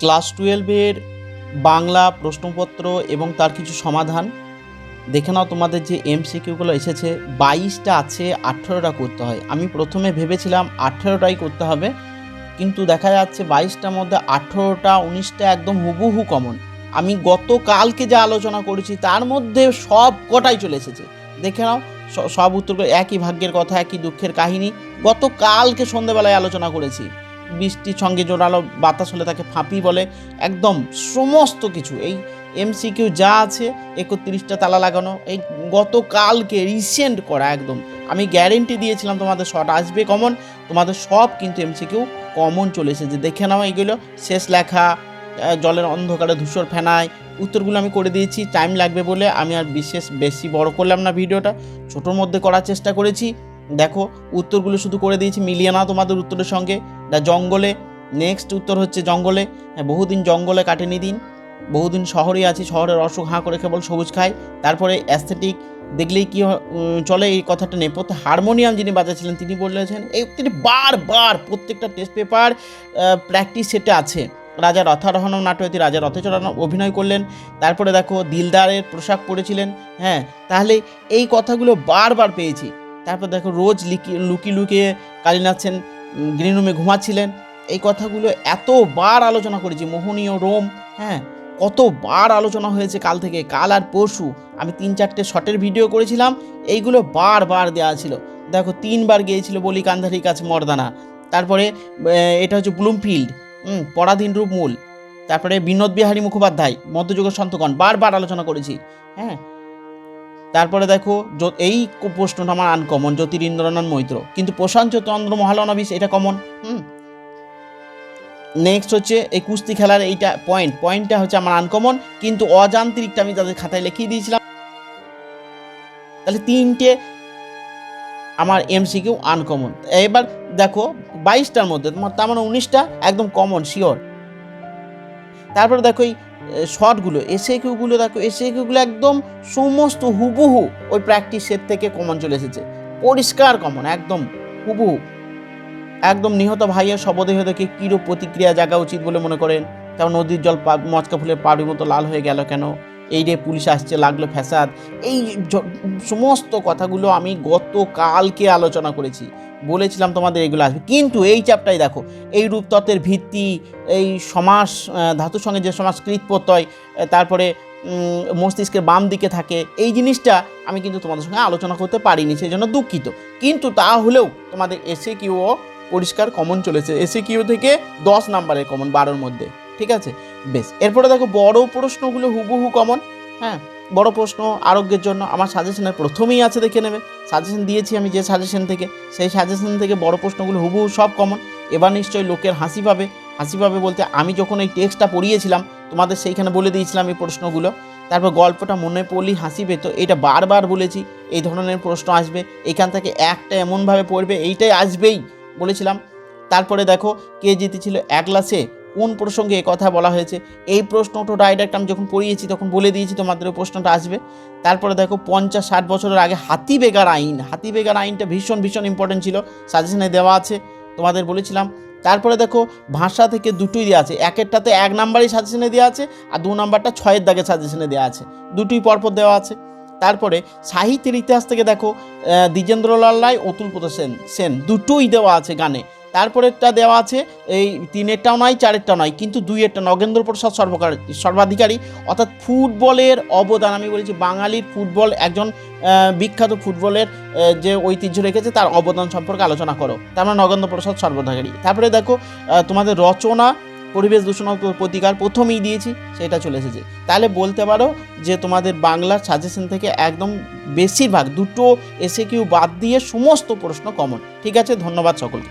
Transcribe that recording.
Class টুয়েলভের বাংলা প্রশ্নপত্র এবং তার কিছু সমাধান। দেখে নাও তোমাদের যে এমসিকিউগুলো এসেছে, বাইশটা আছে, আঠেরোটা করতে হয়। আমি প্রথমে ভেবেছিলাম আঠেরোটাই করতে হবে, কিন্তু দেখা যাচ্ছে বাইশটার মধ্যে আঠেরোটা, উনিশটা একদম হুবহু কমন আমি গতকালকে যা আলোচনা করেছি, তার মধ্যে সব কটাই চলে এসেছে। দেখে নাও সব উত্তরগুলো একই ভাগ্যের কথা, একই দুঃখের কাহিনী। গতকালকে সন্ধেবেলায় আলোচনা করেছি। বৃষ্টির সঙ্গে জোরালো বাতাস হলে তাকে ফাঁপি বলে। একদম সমস্ত কিছু। এই এমসিকিউ যা আছে, একত্রিশটা তালা লাগানো, এই গতকালকে রিসেন্ট করা একদম। আমি গ্যারেন্টি দিয়েছিলাম তোমাদের শর্ট আসবে কমন তোমাদের সব কিন্তু এমসিকিউ কমন চলে এসেছে। দেখে নাও এইগুলো। শেষ লেখা জলের অন্ধকারে ধূসর ফেনায়। উত্তরগুলো আমি করে দিয়েছি টাইম লাগবে বলে। আমি আর বিশেষ বেশি বড় করলাম না ভিডিওটা। ছোটোর মধ্যে করার চেষ্টা করেছি। দেখো, উত্তরগুলো শুধু করে দিয়েছি, মিলিয়ে না তোমাদের উত্তরের সঙ্গে। জঙ্গলে নেক্সট উত্তর হচ্ছে জঙ্গলে। হ্যাঁ বহুদিন জঙ্গলে কাটেনি দিন। বহুদিন শহরে আছি, শহরের অসুখ হাঁ করে কেবল সবুজ খায় তারপরে অ্যাস্থেটিক দেখলেই কি চলে এই কথাটা নেই। নেপথ্যে হারমোনিয়াম যিনি বাজাচ্ছিলেন, তিনি বলেছেন, এই তিনি বারবার প্রত্যেকটা টেস্ট পেপার প্র্যাকটিস সেটে আছে। রাজা রথারোহণ নাটকে রাজা রথে চড়ানো অভিনয় করলেন। তারপরে দেখো দিলদারের পোশাক পরেছিলেন। হ্যাঁ তাহলে এই কথাগুলো বারবার পেয়েছি। তারপর দেখো রোজ লিকি, লুকি লুকিয়ে কালীনাথ সেন গ্রিন রুমে ঘুমাচ্ছিলেন। এই কথাগুলো এতবার আলোচনা করেছি, মোহনীয় রোম হ্যাঁ কতবার আলোচনা হয়েছে কাল থেকে, কাল আর পরশু। আমি তিন চারটে শর্টের ভিডিও করেছিলাম, এইগুলো বারবার দেওয়া ছিল। দেখো, তিনবার গিয়েছিল বলি কান্ধারির কাছে মর্দানা। তারপরে এটা হচ্ছে ব্লুমফিল্ড পরাধীন রূপ মূল তারপরে বিনোদ বিহারী মুখোপাধ্যায়, মধ্যযুগের সন্তগণ, বারবার আলোচনা করেছি হ্যাঁ। তারপরে দেখো এই প্রশ্নটা আমার আনকমন জ্যোতিরিন্দ্রনাথ মৈত্র। কিন্তু প্রশান্ত চন্দ্র মহালনবিশ এটা কমন হুম? নেক্সট হচ্ছে, এই কুস্তি খেলার এইটা পয়েন্ট পয়েন্টটা হচ্ছে আমার আনকমন কিন্তু অযান্ত্রিকটা আমি তাদের খাতায় লিখিয়ে দিয়েছিলাম। তাহলে তিনটে আমার এমসিকিউ আনকমন এবার দেখো, বাইশটার মধ্যে, তোমার, তার মানে উনিশটা একদম কমন শিওর তারপরে দেখো এই শর্টগুলো এসে কিউগুলো দেখো এসে কিউগুলো একদম সমস্ত হুবহু ওই প্র্যাকটিসের থেকে কমন চলে এসেছে। পরিষ্কার কমন একদম হুবহু। একদম নিহত ভাইয়ের শবদেহ দেখে কীরূপ প্রতিক্রিয়া জাগা উচিত বলে মনে করেন? কারণ নদীর জল মচকা ফুলের পাড়ির মতো লাল হয়ে গেল কেন? এই রে পুলিশ আসছে, লাগল ফ্যাসাদ। এই সমস্ত কথাগুলো আমি গতকালকে আলোচনা করেছি। বলেছিলাম তোমাদের এগুলো আসবে। কিন্তু এই চ্যাপ্টাই দেখো এই রূপতত্ত্বের ভিত্তি এই সমাস ধাতুর সঙ্গে যে সমাস কৃত প্রত্যয় আহ, তারপরে মস্তিষ্কের বাম দিকে থাকে এই জিনিসটা আমি কিন্তু তোমাদের সঙ্গে আলোচনা করতে পারিনি সেই জন্য দুঃখিত। কিন্তু তা হলেও তোমাদের এসে কিউও পরিষ্কার কমন চলেছে। এসে কিউ থেকে দশ নাম্বারের কমন বারোর মধ্যে ঠিক আছে? বেশ এরপরে দেখো বড় প্রশ্নগুলো হুবহু কমন হ্যাঁ? বড় প্রশ্ন, আরোগ্যের জন্য আমার সাজেশনের প্রথমেই আছে দেখে নেবে। সাজেশন দিয়েছি আমি যে সাজেশন থেকে। সেই সাজেশন থেকে বড় প্রশ্নগুলো হুবহু সব কমন এবার নিশ্চয়ই লোকের হাসি পাবে। হাসি পাবে বলতে আমি যখন এই টেক্সটটা পড়িয়েছিলাম, তোমাদের সেইখানে বলে দিয়েছিলাম এই প্রশ্নগুলো। তারপর গল্পটা মনে পড়লেই হাসি পেত। এটা বারবার বলেছি, এই ধরনের প্রশ্ন আসবে। এখান থেকে একটা এমনভাবে পড়বে, এইটাই আসবেই বলেছিলাম। তারপরে দেখো, কে জিতেছিল? এক গ্লাসে কোন প্রসঙ্গে কথা বলা হয়েছে? এই প্রশ্নটা ডাইরেক্ট আমি যখন পড়িয়েছি, তখন বলে দিয়েছি তোমাদের প্রশ্নটা আসবে। তারপরে দেখো, পঞ্চাশ ষাট বছরের আগে হাতি বেগার আইন, হাতি বেগার আইনটা ভীষণ ভীষণ ইম্পর্টেন্ট ছিল সাজেশনে দেওয়া আছে, তোমাদের বলেছিলাম। তারপরে দেখো, ভাষা থেকে দুটোই দেওয়া আছে, একেরটাতে এক নাম্বারই সাজেশনে দেওয়া আছে, আর দু নাম্বারটা ছয়ের দাগে সাজেশনে দেওয়া আছে, দুটোই পরপর দেওয়া আছে। তারপরে সাহিত্যের ইতিহাস থেকে দেখো দ্বিজেন্দ্রলাল রায়, অতুল প্রসাদ সেন সেন, দুটোই দেওয়া আছে গানে। তারপরেরটা দেওয়া আছে, এই তিনেরটাও নয়, চারেরটাও নয়, কিন্তু দুইয়েরটা নগেন্দ্র প্রসাদ সর্বকার সর্বাধিকারী। অর্থাৎ ফুটবলের অবদান, আমি বলেছি বাঙালির ফুটবল, একজন বিখ্যাত ফুটবলের যে ঐতিহ্য রেখেছে, তার অবদান সম্পর্কে আলোচনা করো। তার মানে নগেন্দ্র প্রসাদ সর্বাধিকারী তারপরে দেখো তোমাদের রচনা, পরিবেশ দূষণ প্রতিকার প্রথমেই দিয়েছি, সেটা চলে এসেছে। তাহলে বলতে পারো যে তোমাদের বাংলার সাজেশন থেকে একদম বেশিরভাগ দুটো এসে কিউ বাদ দিয়ে সমস্ত প্রশ্ন কমন ঠিক আছে, ধন্যবাদ সকলকে।